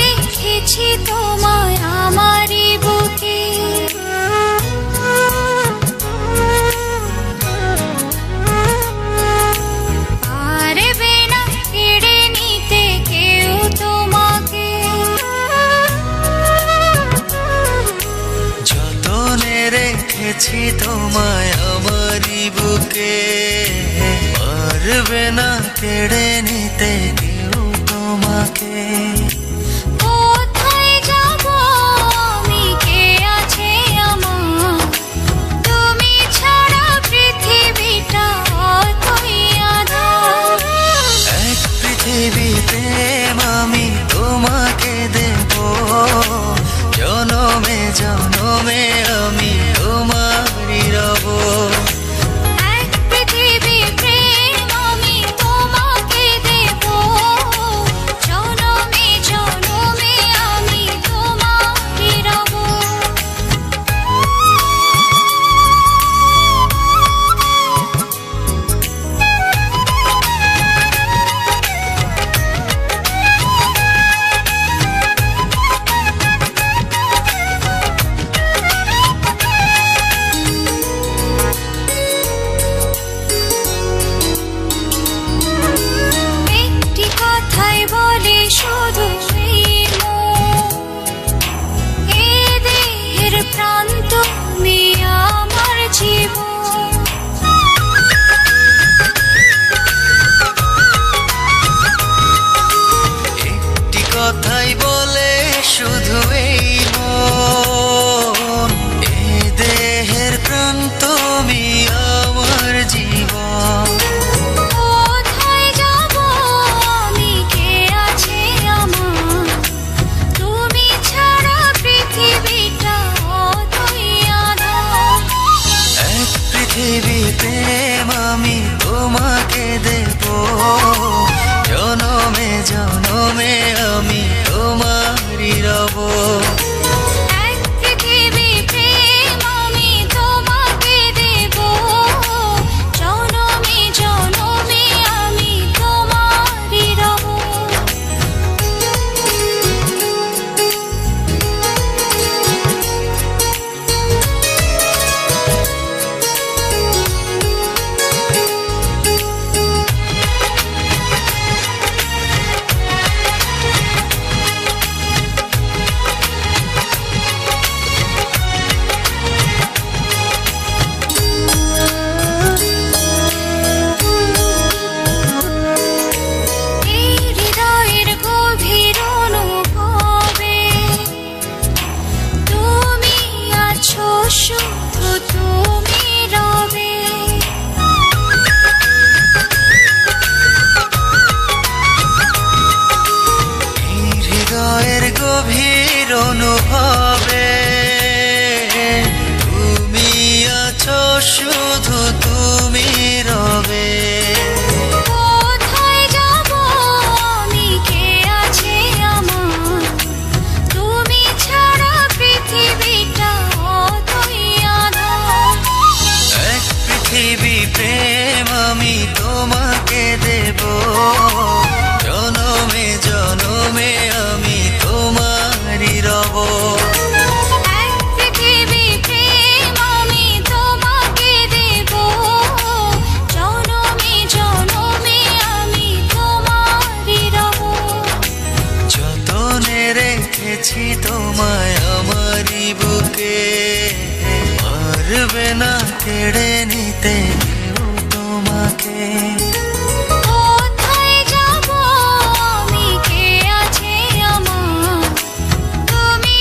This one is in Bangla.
রেখেছি তোমায় আমারই বুকে। কেড়ে নিতে কেউ তোমাকে। যতনে রেখেছি তোমায় আমারই বুকে, পারবে না কেড়ে নিতে তোমাকে। আমি তোমাকে দেব। জনমে জনমে কথাই বলে শুধু এই মন। এ দেহের প্রাণ তুমি আমার জীবন। যাব? আমি কে আছে আমার? তুমি অনুভবে। তুমি আছো শুধু তুমি রবে। আমি? কে আছে আমার? তুমি ছাড়া পৃথিবীটা অতই আধার। এক পৃথিবী প্রেম আমি তোমাকে দেব। রেখেছি তোমায় আমারই বুকে? পারবে না কেড়ে নিতে কেউ তোমাকে। যাব আমি? কে আছে আমার? তুমি